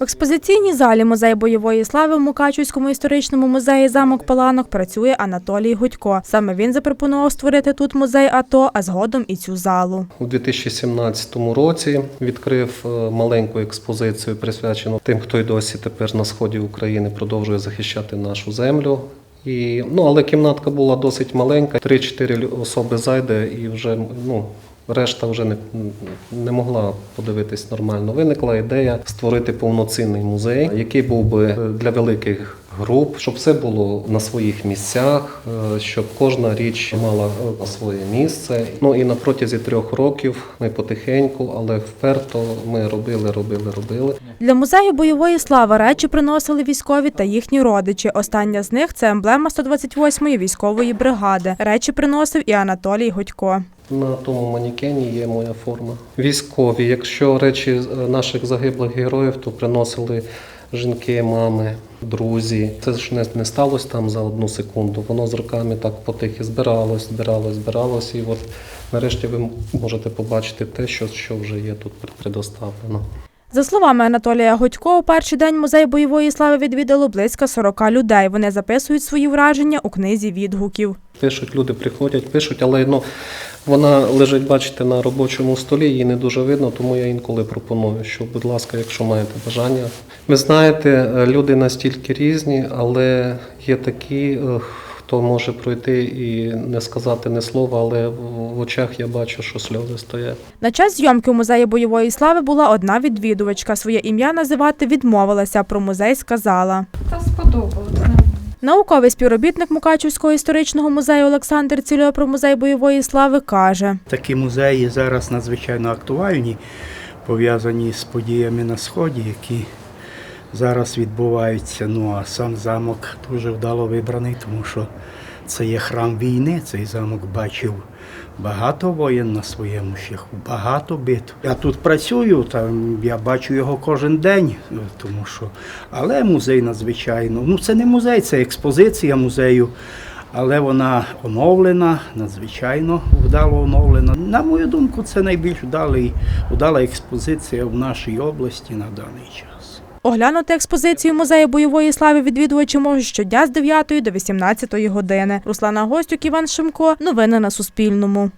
В експозиційній залі музею бойової слави в Мукачівському історичному музеї замок Паланок працює Анатолій Гудько. Саме він запропонував створити тут музей АТО, а згодом і цю залу. У 2017 році відкрив е, маленьку експозицію, присвячену тим, хто й досі тепер на сході України продовжує захищати нашу землю. І, ну, але кімнатка була досить маленька. Три-чотири лю- особи зайде і вже ну, решта вже не, не могла подивитись нормально. Виникла ідея створити повноцінний музей, який був би для великих груп, щоб все було на своїх місцях, е, щоб кожна річ мала е, своє місце. Ну і на протязі трьох років ми потихеньку, але вперто ми робили, робили, робили. Для музею бойової слави речі приносили військові та їхні родичі. Остання з них це емблема 128-ї військової бригади. Речі приносив і Анатолій Гудько. На тому манікені є моя форма. Військові, якщо речі е, наших загиблих героїв, то приносили жінки, мами, друзі. Це ж не, не сталося там за одну секунду. Воно з роками так потихи збиралось, збиралось, збиралось. І от нарешті ви можете побачити те, що, що вже є тут предоставлено. За словами Анатолія Гудько, у перший день музей бойової слави відвідало близько 40 людей. Вони записують свої враження у книзі відгуків. Пишуть, люди приходять, пишуть, але ну, вона лежить, бачите, на робочому столі, її не дуже видно, тому я інколи пропоную, що, будь ласка, якщо маєте бажання. Ви знаєте, е, люди настільки різні, але є такі, е, хто може пройти і не сказати ні слова, але в в очах я бачу, що сльози стоять. На час зйомки у музеї бойової слави була одна відвідувачка. Своє ім'я називати відмовилася. Про музей сказала. Та сподобалося. Науковий співробітник Мукачівського історичного музею Олександр Цільо про музей бойової слави каже. Такі музеї зараз надзвичайно актуальні, пов'язані з подіями на Сході, які зараз відбуваються. Ну а сам замок дуже вдало вибраний, тому що це є храм війни. Цей замок бачив багато воєн на своєму шляху, багато битв. Я тут працюю, там я бачу його кожен день, е, тому що. Але музей надзвичайно. Ну це не музей, це експозиція музею. Але вона оновлена, надзвичайно вдало оновлена. На мою думку, це найбільш вдалий, вдала експозиція в нашій області на даний час. Оглянути експозицію музею бойової слави відвідувачі можуть щодня з 9 до 18 години. Руслана Гостюк, Іван Шимко. Новини на Суспільному.